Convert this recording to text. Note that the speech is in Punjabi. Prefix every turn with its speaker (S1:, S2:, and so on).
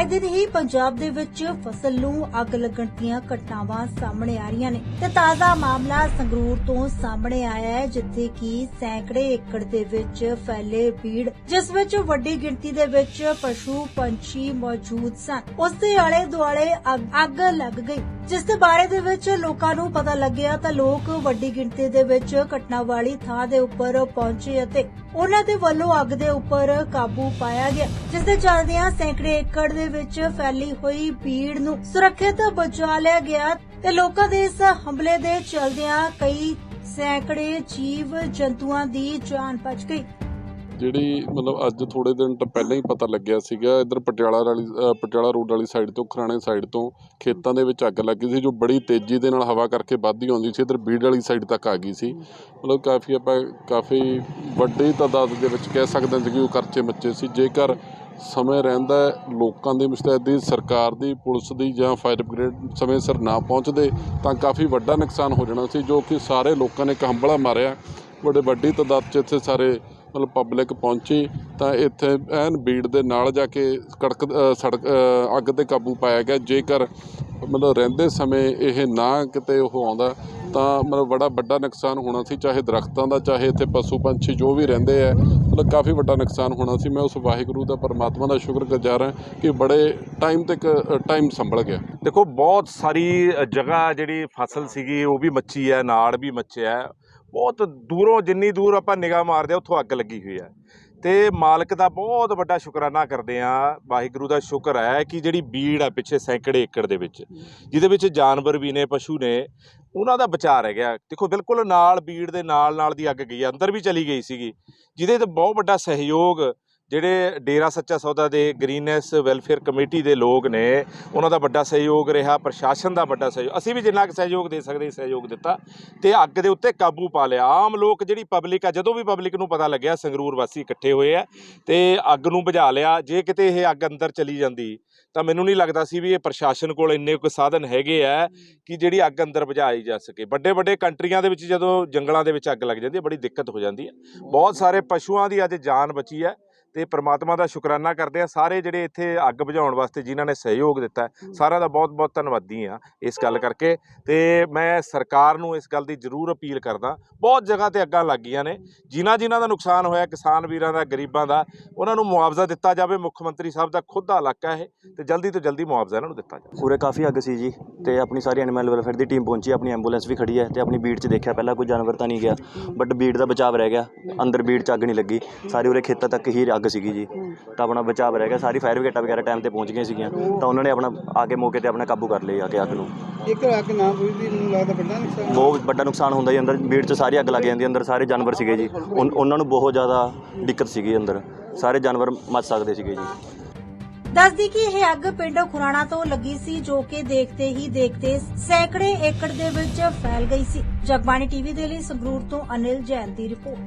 S1: ਅੱਜ ਦਿਨ ਹੀ ਪੰਜਾਬ ਦੇ ਵਿੱਚ ਫਸਲ ਨੂੰ ਅੱਗ ਲੱਗਣ ਦੀਆਂ ਘਟਨਾਵਾਂ ਸਾਹਮਣੇ ਆ ਰਹੀਆਂ ਨੇ ਤੇ ਤਾਜ਼ਾ ਮਾਮਲਾ ਸੰਗਰੂਰ ਤੋਂ ਸਾਹਮਣੇ ਆਇਆ ਹੈ, ਜਿੱਥੇ ਕਿ ਸੈਂਕੜੇ ਏਕੜ ਦੇ ਵਿੱਚ ਫੈਲੇ ਭੀੜ, ਜਿਸ ਵਿੱਚ ਵੱਡੀ ਗਿਣਤੀ ਦੇ ਵਿੱਚ ਪਸ਼ੂ ਪੰਛੀ ਮੌਜੂਦ ਸਨ। ਉਸ ਦੇ ਆਲੇ ਦੁਆਲੇ ਅੱਗ- ਅੱਗ ਲੱਗ ਗਈ, ਜਿਸ ਦੇ ਬਾਰੇ ਦੇ ਵਿੱਚ ਲੋਕਾਂ ਨੂੰ ਪਤਾ ਲੱਗਿਆ ਤਾਂ ਲੋਕ ਵੱਡੀ ਗਿਣਤੀ ਦੇ ਵਿੱਚ ਘਟਨਾ ਵਾਲੀ ਥਾਂ ਦੇ ਉੱਪਰ ਪਹੁੰਚੇ ਅਤੇ ਉਹਨਾਂ ਦੇ ਵੱਲੋਂ ਅੱਗ ਦੇ ਉੱਪਰ ਕਾਬੂ ਪਾਇਆ ਗਿਆ, ਜਿਸ ਦੇ ਚੱਲਦਿਆਂ ਸੈਂਕੜੇ ਏਕੜ ਦੇ ਵਿੱਚ ਫੈਲੀ ਹੋਈ ਭੀੜ ਨੂੰ ਸੁਰੱਖਿਅਤ ਬਚਾ ਲਿਆ ਗਿਆ ਤੇ ਲੋਕਾਂ ਦੇ ਇਸ ਹਮਲੇ ਦੇ ਚੱਲਦਿਆਂ ਕਈ ਸੈਂਕੜੇ ਜੀਵ ਜੰਤੂਆਂ ਦੀ ਜਾਨ ਬਚ ਗਈ।
S2: ਜਿਹੜੀ ਮਤਲਬ ਅੱਜ ਥੋੜੇ ਦਿਨ ਤੋਂ ਪਹਿਲਾਂ ਹੀ ਪਤਾ ਲੱਗਿਆ ਸੀਗਾ, ਇਧਰ ਪਟਿਆਲਾ ਵਾਲੀ ਪਟਿਆਲਾ ਰੋਡ ਵਾਲੀ ਸਾਈਡ ਤੋਂ, ਖਰਾਣੇ ਸਾਈਡ ਤੋਂ ਖੇਤਾਂ ਦੇ ਵਿੱਚ ਅੱਗ ਲੱਗੀ ਸੀ, ਜੋ ਬੜੀ ਤੇਜ਼ੀ ਦੇ ਨਾਲ ਹਵਾ ਕਰਕੇ ਵੱਧਦੀ ਆਉਂਦੀ ਸੀ, ਇਧਰ ਬੀੜ ਵਾਲੀ ਸਾਈਡ ਤੱਕ ਆ ਗਈ ਸੀ। ਮਤਲਬ ਕਾਫੀ ਆਪਾਂ, ਕਾਫੀ ਵੱਡੀ ਤਾਦਾਦ ਦੇ ਵਿੱਚ ਕਹਿ ਸਕਦੇ ਹਾਂ ਕਿ ਉਹ ਕਰਚੇ ਮੱਚੇ ਸੀ। ਜੇਕਰ ਸਮੇਂ ਰਹਿੰਦਾ ਲੋਕਾਂ ਦੀ ਮੁਸਤੈਦੀ ਸਰਕਾਰ ਦੀ, ਪੁਲਿਸ ਦੀ ਜਾਂ ਫਾਇਰ ਬ੍ਰਿਗੇਡ ਸਮੇਂ ਸਿਰ ਨਾ ਪਹੁੰਚਦੇ, ਤਾਂ ਕਾਫੀ ਵੱਡਾ ਨੁਕਸਾਨ ਹੋ ਜਾਣਾ ਸੀ, ਜੋ ਕਿ ਸਾਰੇ ਲੋਕਾਂ ਨੇ ਇੱਕ ਹੰਬਲਾ ਮਾਰਿਆ। ਬੜੇ ਵੱਡੀ ਤਾਦਾਦ 'ਚ ਇੱਥੇ ਸਾਰੇ ਮਤਲਬ ਪਬਲਿਕ ਪਹੁੰਚੀ ਤਾਂ ਇੱਥੇ ਐਨ ਬੀੜ ਦੇ ਨਾਲ ਜਾ ਕੇ ਕੜਕ ਸੜਕ ਅੱਗ ਤੇ ਕਾਬੂ ਪਾਇਆ ਗਿਆ। ਜੇਕਰ ਮਤਲਬ ਰਹਿੰਦੇ ਸਮੇਂ ਇਹ ਨਾ ਕਿਤੇ ਉਹ ਆਉਂਦਾ, ਤਾਂ ਮਤਲਬ ਬੜਾ ਵੱਡਾ ਨੁਕਸਾਨ ਹੋਣਾ ਸੀ, ਚਾਹੇ ਦਰਖਤਾਂ ਦਾ, ਚਾਹੇ ਇੱਥੇ ਪਸ਼ੂ ਪੰਛੀ ਜੋ ਵੀ ਰਹਿੰਦੇ ਆ, ਮਤਲਬ ਕਾਫੀ ਵੱਡਾ ਨੁਕਸਾਨ ਹੋਣਾ ਸੀ। ਮੈਂ ਉਸ ਵਾਹਿਗੁਰੂ ਦਾ, ਪਰਮਾਤਮਾ ਦਾ ਸ਼ੁਕਰਗੁਜ਼ਾਰ ਹਾਂ ਕਿ ਬੜੇ ਟਾਈਮ ਤੱਕ ਟਾਈਮ ਸੰਭਲ ਗਿਆ।
S3: ਦੇਖੋ, ਬਹੁਤ ਸਾਰੀ ਜਗ੍ਹਾ ਜਿਹੜੀ ਫਸਲ ਸੀਗੀ, ਉਹ ਵੀ ਮੱਚੀ ਹੈ, ਨਾੜ ਵੀ ਮੱਚਿਆ ਬਹੁਤ ਦੂਰੋਂ ਜਿੰਨੀ ਦੂਰ ਆਪਾਂ ਨਿਗਾਹ ਮਾਰਦੇ ਹਾਂ ਉੱਥੋਂ ਅੱਗ ਲੱਗੀ ਹੋਈ ਹੈ ਤੇ ਮਾਲਕ ਦਾ ਬਹੁਤ ਵੱਡਾ ਸ਼ੁਕਰਾਨਾ ਕਰਦੇ ਆ ਵਾਹਿਗੁਰੂ ਦਾ ਸ਼ੁਕਰ ਹੈ ਕਿ ਜਿਹੜੀ ਬੀੜ ਆ ਪਿੱਛੇ ਸੈਂਕੜੇ ਏਕੜ ਦੇ ਵਿੱਚ ਜਿਹਦੇ ਵਿੱਚ ਜਾਨਵਰ ਵੀ ਨੇ ਪਸ਼ੂ ਨੇ ਉਹਨਾਂ ਦਾ ਬਚਾਅ ਰਹਿ ਗਿਆ ਦੇਖੋ ਬਿਲਕੁਲ ਨਾਲ ਬੀੜ ਦੇ ਨਾਲ ਨਾਲ ਦੀ ਅੱਗ ਗਈ ਹੈ, ਅੰਦਰ ਵੀ ਚਲੀ ਗਈ ਸੀਗੀ ਜਿਹਦੇ ਤੇ ਬਹੁਤ ਵੱਡਾ ਸਹਿਯੋਗ ਜਿਹੜੇ ਡੇਰਾ ਸੱਚਾ ਸੌਦਾ ਦੇ ਗ੍ਰੀਨੈਸ ਵੈਲਫੇਅਰ ਕਮੇਟੀ ਦੇ ਲੋਕ ਨੇ, ਉਹਨਾਂ ਦਾ ਵੱਡਾ ਸਹਿਯੋਗ ਰਿਹਾ, ਪ੍ਰਸ਼ਾਸਨ ਦਾ ਵੱਡਾ ਸਹਿਯੋਗ, ਅਸੀਂ ਵੀ ਜਿੰਨਾ ਕੁ ਸਹਿਯੋਗ ਦੇ ਸਕਦੇ, ਸਹਿਯੋਗ ਦਿੱਤਾ ਤੇ ਅੱਗ ਦੇ ਉੱਤੇ ਕਾਬੂ ਪਾ ਲਿਆ। ਆਮ ਲੋਕ ਜਿਹੜੀ ਪਬਲਿਕ ਆ, ਜਦੋਂ ਵੀ ਪਬਲਿਕ ਨੂੰ ਪਤਾ ਲੱਗਿਆ, ਸੰਗਰੂਰ ਵਾਸੀ ਇਕੱਠੇ ਹੋਏ ਆ ਤੇ ਅੱਗ ਨੂੰ ਬੁਝਾ ਲਿਆ। ਜੇ ਕਿਤੇ ਇਹ ਅੱਗ ਅੰਦਰ ਚਲੀ ਜਾਂਦੀ, ਤਾਂ ਮੈਨੂੰ ਨਹੀਂ ਲੱਗਦਾ ਸੀ ਵੀ ਇਹ ਪ੍ਰਸ਼ਾਸਨ ਕੋਲ ਇੰਨੇ ਕੁ ਸਾਧਨ ਹੈਗੇ ਆ ਕਿ ਜਿਹੜੀ ਅੱਗ ਅੰਦਰ ਬੁਝਾਈ ਜਾ ਸਕੇ। ਵੱਡੇ ਵੱਡੇ ਕੰਟਰੀਆਂ ਦੇ ਵਿੱਚ ਜਦੋਂ ਜੰਗਲਾਂ ਦੇ ਵਿੱਚ ਅੱਗ ਲੱਗ ਜਾਂਦੀ ਹੈ, ਬੜੀ ਦਿੱਕਤ ਹੋ ਜਾਂਦੀ ਹੈ। ਬਹੁਤ ਸਾਰੇ ਪਸ਼ੂਆਂ ਦੀ ਅੱਜ ਜਾਨ ਬਚੀ ਹੈ। ਤੇ ਪ੍ਰਮਾਤਮਾ ਦਾ ਸ਼ੁਕਰਾਨਾ ਕਰਦੇ ਆ ਸਾਰੇ ਜਿਹੜੇ ਇੱਥੇ ਅੱਗ ਬੁਝਾਉਣ ਵਾਸਤੇ ਜਿਨ੍ਹਾਂ ਨੇ ਸਹਿਯੋਗ ਦਿੱਤਾ ਹੈ, ਸਾਰਿਆਂ ਦਾ ਬਹੁਤ-ਬਹੁਤ ਧੰਨਵਾਦੀ ਆ ਇਸ ਗੱਲ ਕਰਕੇ ਤੇ ਮੈਂ ਸਰਕਾਰ ਨੂੰ ਇਸ ਗੱਲ ਦੀ ਜ਼ਰੂਰ ਅਪੀਲ ਕਰਦਾ ਬਹੁਤ ਜਗ੍ਹਾ ਤੇ ਅੱਗਾਂ ਲੱਗੀਆਂ ਨੇ ਜਿਨ੍ਹਾਂ ਜਿਨ੍ਹਾਂ ਦਾ ਨੁਕਸਾਨ ਹੋਇਆ ਕਿਸਾਨ ਵੀਰਾਂ ਦਾ ਗਰੀਬਾਂ ਦਾ ਉਹਨਾਂ ਨੂੰ ਮੁਆਵਜ਼ਾ ਦਿੱਤਾ ਜਾਵੇ ਮੁੱਖ ਮੰਤਰੀ ਸਾਹਿਬ ਦਾ ਖੁਦ ਦਾ ਇਲਾਕਾ ਇਹ ਤੇ ਜਲਦੀ ਤੋਂ ਜਲਦੀ ਮੁਆਵਜ਼ਾ ਇਹਨਾਂ ਨੂੰ ਦਿੱਤਾ ਜਾਵੇ।
S4: ਉਰੇ ਕਾਫੀ ਅੱਗ ਸੀ ਜੀ ਤੇ ਆਪਣੀ ਸਾਰੀ ਐਨੀਮਲ ਵੈਲਫੇਅਰ ਦੀ ਟੀਮ ਪਹੁੰਚੀ ਆਪਣੀ ਐਂਬੂਲੈਂਸ ਵੀ ਖੜੀ ਹੈ ਤੇ ਆਪਣੀ ਬੀੜ 'ਚ ਦੇਖਿਆ ਪਹਿਲਾਂ ਕੋਈ ਜਾਨਵਰ ਤਾਂ ਨਹੀਂ ਗਿਆ ਬਟ ਬੀੜ ਦਾ ਬਚਾਵ ਰਹਿ ਗਿਆ ਅੰਦਰ ਬੀੜ 'ਚ ਅੱਗ ਨਹੀਂ ਲੱਗੀ ਸਾਰੀ ਉਰੇ ਖੇਤਾਂ ਤੱਕ ਹੀ ਅੱਗ ਸੀਗੀ ਜੀ। ਤਾਂ ਆਪਣਾ ਬਚਾਵ ਰਹਿ ਗਿਆ। ਸਾਰੀ ਫਾਇਰ ਬ੍ਰਿਗੇਡਾਂ ਵਗੈਰਾ ਟਾਈਮ ਤੇ ਪਹੁੰਚ ਗਈਆਂ ਸੀਗੀਆਂ। ਤਾਂ ਉਹਨਾਂ ਨੇ ਆਪਣਾ ਆ ਕੇ ਮੌਕੇ ਤੇ ਆਪਣਾ ਕਾਬੂ ਕਰ ਲਈ ਆ ਕੇ ਅੱਗ ਨੂੰ।
S5: ਇੱਕ ਅੱਗ ਨਾ ਬੁਝਦੀ ਮੈਨੂੰ ਲੱਗਦਾ ਵੱਡਾ ਨੁਕਸਾਨ
S4: ਬਹੁਤ ਵੱਡਾ ਨੁਕਸਾਨ ਹੁੰਦਾ ਜੀ। ਅੰਦਰ ਬੀੜ 'ਚ ਸਾਰੀ ਅੱਗ ਲੱਗ ਜਾਂਦੀ ਅੰਦਰ ਸਾਰੇ ਜਾਨਵਰ ਸੀਗੇ ਜੀ। ਉਨ- ਉਹਨਾਂ ਨੂੰ ਬਹੁਤ ਜ਼ਿਆਦਾ ਦਿੱਕਤ ਸੀਗੀ ਅੰਦਰ। ਸਾਰੇ ਜਾਨਵਰ ਮੱਚ ਸਕਦੇ ਸੀਗੇ ਜੀ।
S1: ਦੱਸਦੀ ਕਿ ਇਹ ਅੱਗ ਪਿੰਡ ਖੁਰਾਣਾ ਤੋਂ ਲੱਗੀ ਸੀ ਜੋ ਕਿ ਦੇਖਦੇ ਹੀ ਦੇਖਦੇ ਸੈਂਕੜੇ ਏਕੜ ਦੇ ਵਿੱਚ ਫੈਲ ਗਈ ਸੀ। ਜਗਬਾਣੀ ਟੀਵੀ ਦੇ ਲਈ ਸੰਗਰੂਰ ਤੋਂ ਅਨਿਲ ਜੈਨ ਦੀ ਰਿਪੋਰਟ।